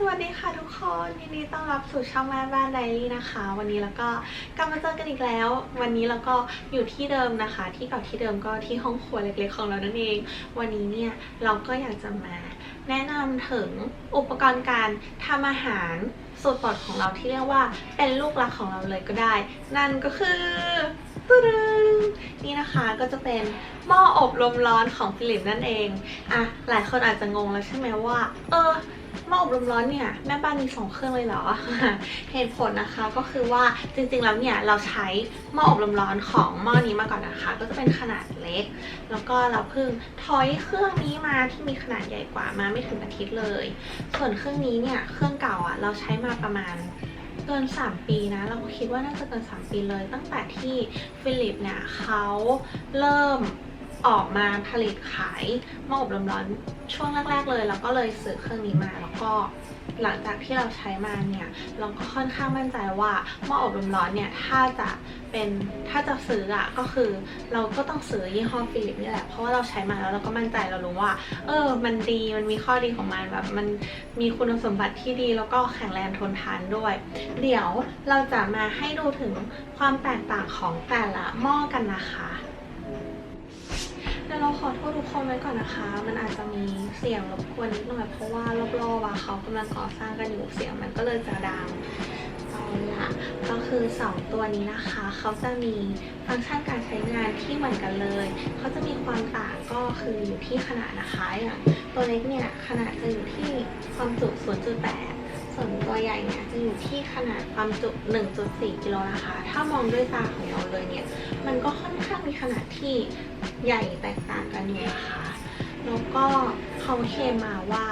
สวัสดีค่ะทุกคนยินดีต้อนรับสู่ช่องแม่บ้านไดรี่นะคะ วันนี้แล้วก็กลับมาเจอกันอีกแล้ว วันนี้เราก็อยู่ที่เดิมนะคะ ที่เก่าที่เดิมก็ที่ห้องครัวเล็กๆของเรานั่นเอง วันนี้เนี่ยเราก็อยากจะมา แนะนำถึงอุปกรณ์การทำอาหารสูตรปรดของเราที่เรียกว่าเป็นลูกรักของเราเลยก็ได้ นั่นก็คือตึ๊ดๆนี่นะคะก็จะเป็นหม้ออบลมร้อนของฟิลิปนั่นเองอะหลายคนอาจจะงงแล้วใช่ไหมว่า เออ หม้ออบลมร้อนเนี่ยแม่บ้านมีสองเครื่องเลยเหรอ เหตุผลนะคะก็คือว่าจริงๆแล้วเนี่ยเราใช้หม้ออบลมร้อนของหม้อนี้มาก่อนนะคะ ก็จะเป็นขนาดเล็ก แล้วก็เราเพิ่งถอยเครื่องนี้มาที่มีขนาดใหญ่กว่ามาไม่ถึงอาทิตย์เลย ส่วนเครื่องนี้เนี่ยเครื่องเก่าอะเราใช้มาประมาณเกิน 3 ปีนะ เราก็คิดว่าน่าจะเกิน 3 ปีเลย ตั้งแต่ที่ฟิลิปเนี่ยเขาเริ่ม ออกมาผลิตขายหม้ออบลมร้อนช่วงแรกๆเลยเราก็เลยซื้อเครื่องนี้มาแล้วก็หลังจากที่เราใช้มาเนี่ย เราก็ค่อนข้างมั่นใจว่าหม้ออบลมร้อนเนี่ย ถ้าจะเป็นถ้าจะซื้ออะก็คือเราก็ต้องซื้อยี่ห้อฟิลิปนี่แหละ เพราะว่าเราใช้มาแล้วเราก็มั่นใจเรารู้ว่า เออ มันดีมันมีข้อดีของมันแบบมันมีคุณสมบัติที่ดีแล้วก็แข็งแรงทนทานด้วย เดี๋ยวเราจะมาให้ดูถึงความแตกต่างของแต่ละหม้อกันนะคะ เราขอโทษทุกคนไว้ก่อนนะคะ มันอาจจะมีเสียงรบกวนนิดหน่อยเพราะว่ารอบๆอะเขากำลังก่อสร้างกันอยู่เสียงมันก็เลยจะดังเอาละก็คือ 2 ตัวนี้นะคะ เขาจะมีฟังก์ชันการใช้งานที่เหมือนกันเลย เขาจะมีความต่างก็คืออยู่ที่ขนาดนะคะอย่างตัวเล็กเนี่ยขนาดจะอยู่ที่ความจุ 0.8 ส่วนตัวใหญ่เนี่ยจะอยู่ที่ขนาดความจุ 1.4 กิโลนะคะ ถ้ามองด้วยตาของเราเลยเนี่ย มันก็ค่อนข้างมีขนาดที่ใหญ่แตกต่างกันอยู่นะคะ แล้วก็เขาเคลมมาว่า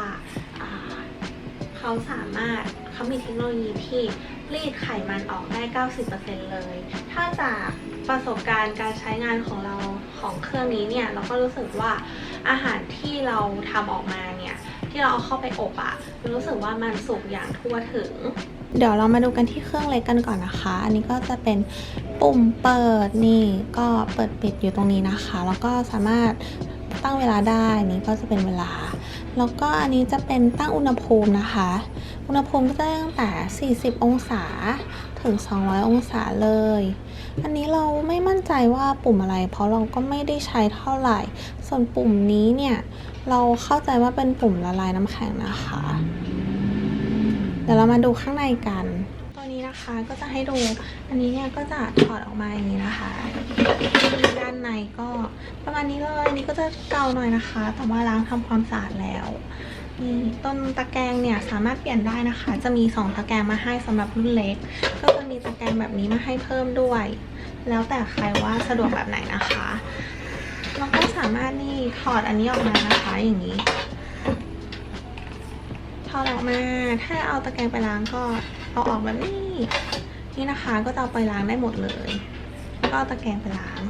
เขาสามารถเขามีเทคโนโลยีที่รีดไขมันออกได้ 90%เลย ถ้าจากประสบการณ์การใช้งานของเราของเครื่องนี้เนี่ย เราก็รู้สึกว่าอาหารที่เราทำออกมา ที่เราเอาเข้าไปอบอะรู้สึกว่ามันสุกอย่างทั่วถึง เดี๋ยวเรามาดูกันที่เครื่องเล็กกันก่อนนะคะ อันนี้ก็จะเป็นปุ่มเปิดนี่ก็เปิดปิดอยู่ตรงนี้นะคะ แล้วก็สามารถตั้งเวลาได้นี่ก็จะเป็นเวลา แล้วก็อันนี้จะเป็นตั้งอุณหภูมินะคะ อุณหภูมิก็จะตั้งแต่ 40 องศาถึง 200 องศาเลย อันนี้เราไม่มั่นใจว่าปุ่มอะไร เพราะเราก็ไม่ได้ใช้เท่าไหร่ ส่วนปุ่มนี้เนี่ย เราเข้าใจว่าเป็นปุ่มละลายน้ำแข็งนะคะ เดี๋ยวเรามาดูข้างในกัน ตัวนี้นะคะก็จะให้ดู อันนี้เนี่ยก็จะถอดออกมาอย่างนี้นะคะ ด้านในก็ประมาณนี้เลย นี่ก็จะเก่าหน่อยนะคะ แต่ว่าล้างทำความสะอาดแล้วนี่ต้นตะแกรงเนี่ยสามารถเปลี่ยนได้นะคะ จะมีสองตะแกรงมาให้สำหรับรุ่นเล็ก ก็จะมีตะแกรงแบบนี้มาให้เพิ่มด้วย แล้วแต่ใครว่าสะดวกแบบไหนนะคะ เราก็สามารถนี่ถอดอันนี้ออกมานะคะอย่างนี้ ถอดออกมา ถ้าเอาตะแกรงไปล้างก็เอาออกแบบนี้ นี่นะคะก็จะเอาไปล้างได้หมดเลย ก็เอาตะแกรงไปล้าง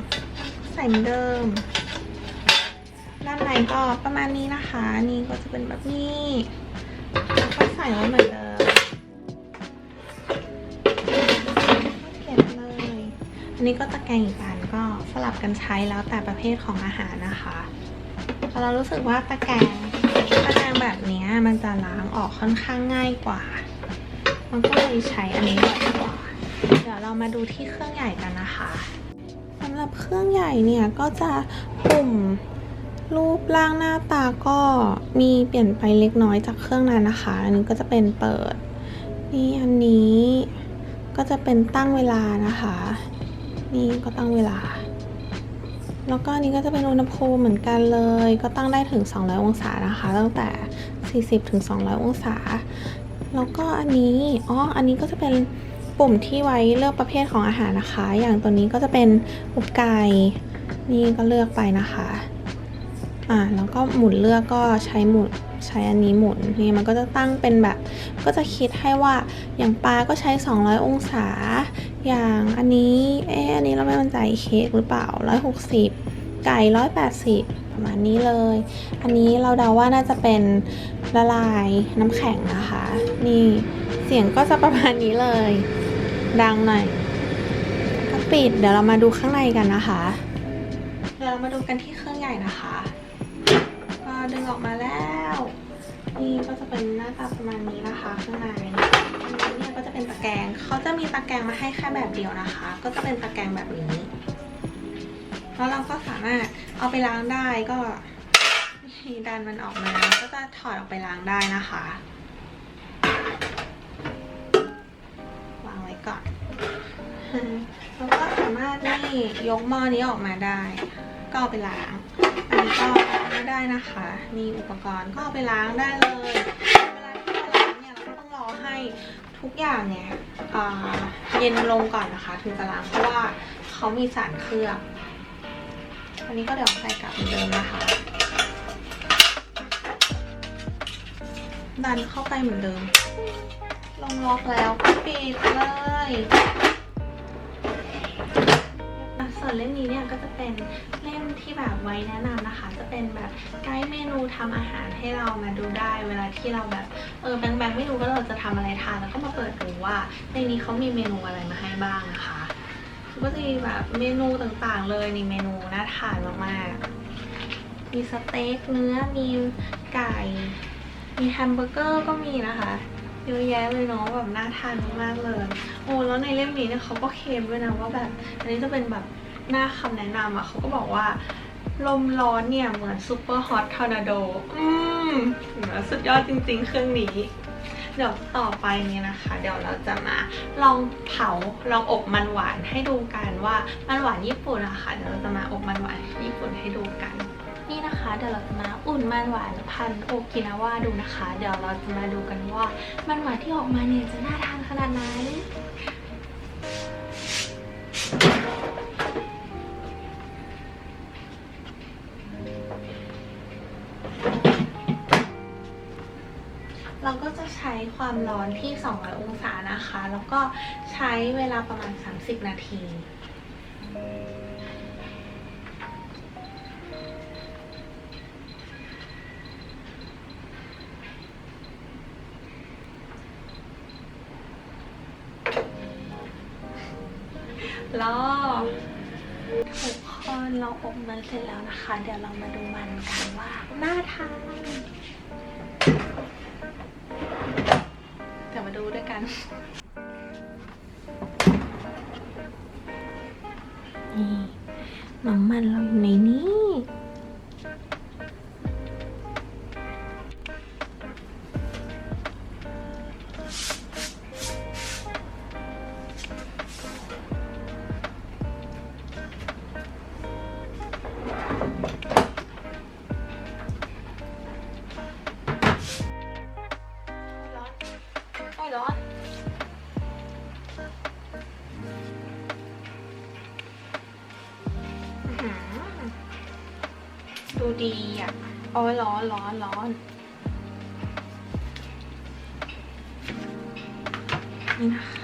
ใส่เหมือนเดิม ด้านในก็ประมาณนี้นะคะ นี่ก็จะเป็นแบบนี้แล้วก็ใส่ไว้เหมือนเดิมเก็บเลยอันนี้ก็ตะแกรงอีกอัน ลับกันใช้แล้วแต่ประเภทของอาหารนะคะแต่เรารู้สึกว่าตะแกรงตะแกรงแบบนี้มันจะล้างออกค่อนข้างง่ายกว่า มันก็เลยใช้อันนี้บ่อยกว่า เดี๋ยวเรามาดูที่เครื่องใหญ่กันนะคะสำหรับเครื่องใหญ่เนี่ยก็จะปุ่มรูปร่างหน้าตาก็มีเปลี่ยนไปเล็กน้อยจากเครื่องนั้นนะคะ อันนี้ก็จะเป็นเปิด นี่อันนี้ก็จะเป็นตั้งเวลานะคะ นี่ก็ตั้งเวลา แล้วก็นี้ก็จะเป็นอุณหภูมิเหมือนกันเลย ก็ตั้งได้ถึง 200 องศานะคะ ตั้งแต่ 40 ถึง 200 องศา แล้วก็อันนี้อ๋ออันนี้ก็จะเป็นปุ่มที่ไว้เลือกประเภทของอาหารนะคะ อย่างตัวนี้ก็จะเป็นอกไก่นี่ก็เลือกไปนะคะอ่าแล้วก็หมุนเลือกก็ใช้หมุนใช้อันนี้หมุนนี่มันก็จะตั้งเป็นแบบ ก็จะคิดให้ว่าอย่างปลาก็ใช้ 200 องศา อย่างอันนี้เอ๊อันนี้เราไม่มั่นใจเค้กหรือเปล่า 160 ไก่ 180 ประมาณนี้เลย อันนี้เราเดาว่าน่าจะเป็นละลายน้ำแข็งนะคะ นี่เสียงก็จะประมาณนี้เลย ดังหน่อยก็ปิด เดี๋ยวเรามาดูข้างในกันนะคะ เดี๋ยวเรามาดูกันที่เครื่องใหญ่นะคะก็ดึงออกมาแล้ว นี่ก็จะเป็นหน้าตาประมาณนี้นะคะข้างในอันนี้เนี่ยก็จะเป็นตะแกรงเขาจะมีตะแกรงมาให้แค่แบบเดียวนะคะ ก็จะเป็นตะแกรงแบบนี้ แล้วเราก็สามารถเอาไปล้างได้ก็ดันมันออกมาก็จะถอดออกไปล้างได้นะคะ วางไว้ก่อนแล้วก็สามารถนี่ยกหม้อนี้ออกมาได้ ก็เอาไปล้าง อันนี้ก็ไม่ได้นะคะ มีอุปกรณ์ก็เอาไปล้างได้เลย เวลาที่เราล้างเนี่ยเราก็ต้องรอให้ทุกอย่างเนี่ยเย็นลงก่อนนะคะ ถึงจะล้างเพราะว่าเขามีสารเคลือบ อันนี้ก็เดี๋ยวใส่กลับเหมือนเดิมนะคะดันเข้าไปเหมือนเดิม ลงล็อกแล้วก็ปิดเลยส่วนเล่มนี้เนี่ยก็จะเป็นเล่มที่แบบไว้แนะนำนะคะ จะเป็นแบบไกด์เมนูทำอาหารให้เรามาดูได้ เวลาที่เราแบบเออแบงแบงไม่รู้ว่าเราจะทำอะไรทานแล้วก็มาเปิดดูว่าในนี้เขามีเมนูอะไรมาให้บ้างนะคะ ก็จะมีแบบเมนูต่างๆเลยนี่เมนูน่าทานมากๆมีสเต็กเนื้อมีไก่ มีแฮมเบอร์เกอร์ก็มีนะคะเยอะแยะเลยเนาะแบบน่าทานมากๆเลย โอ้แล้วในเล่มนี้เนี่ยเขาก็เคลมด้วยนะว่าแบบอันนี้จะเป็นแบบหน้าคำแนะนำอะเขาก็บอกว่า ลมร้อนเนี่ยเหมือนซูเปอร์ฮอตทอร์นาโด อืมสุดยอดจริงๆเครื่องนี้ เดี๋ยวต่อไปนี่นะคะ เดี๋ยวเราจะมาลองเผาลองอบมันหวานให้ดูกันว่ามันหวานญี่ปุ่นนะคะเดี๋ยวเราจะมาอบมันหวานญี่ปุ่นให้ดูกัน นี่นะคะเดี๋ยวเราจะมาอุ่นมันหวานพันโอกินาว่าดูนะคะ เดี๋ยวเราจะมาดูกันว่ามันหวานที่ออกมาเนี่ยจะน่าทานขนาดไหน เราก็จะใช้ความร้อนที่ 200 องศานะคะ แล้วก็ใช้เวลาประมาณ 30 นาทีรอทุกคนเราอบมันเสร็จแล้วนะคะ เดี๋ยวเรามาดูมันกันว่าน่าทาน เดี๋ยวมาดูด้วยกัน นี่น้ำมันเราอยู่ในนี้ ดีอะโอ้ยร้อนร้อนร้อนนี่นะคะ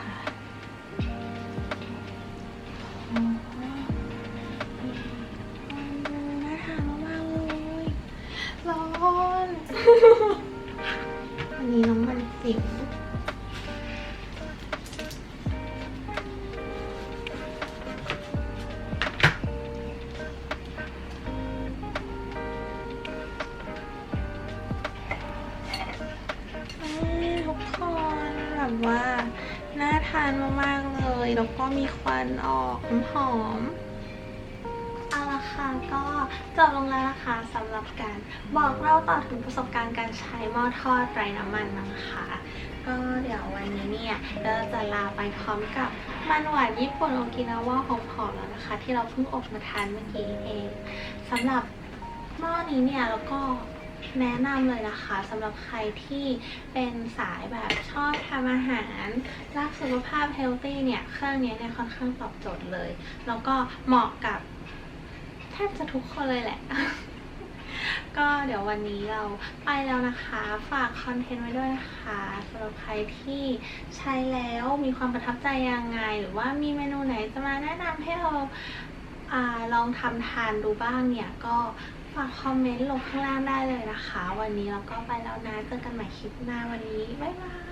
แล้วก็มีควันออกหอมเอาละค่ะก็จบลงแล้วนะคะสำหรับการบอกเล่าต่อถึงประสบการณ์การใช้หม้อทอดไร้น้ำมันนะคะก็เดี๋ยววันนี้เนี่ยเราจะลาไปพร้อมกับมันหวานญี่ปุ่นโอกินาวาหอมๆแล้วนะคะ ที่เราเพิ่งอบมาทานเมื่อกี้เองสำหรับหม้อนี้เนี่ยแล้วก็ แนะนำเลยนะคะสำหรับใครที่เป็นสายแบบชอบทำอาหาร รักสุขภาพเฮลตี้เนี่ย เครื่องนี้เนี่ยค่อนข้างตอบโจทย์เลย แล้วก็เหมาะกับแทบจะทุกคนเลยแหละ ก็เดี๋ยววันนี้เราไปแล้วนะคะ ฝากคอนเทนต์ไว้ด้วยนะคะสำหรับใครที่ใช้แล้วมีความประทับใจยังไง หรือว่ามีเมนูไหนจะมาแนะนำให้เราลองทำทานดูบ้างเนี่ยก็ ฝากคอมเมนต์ลงข้างล่างได้เลยนะคะ วันนี้เราก็ไปแล้วนะ เจอกันใหม่คลิปหน้าวันนี้ บ๊ายบาย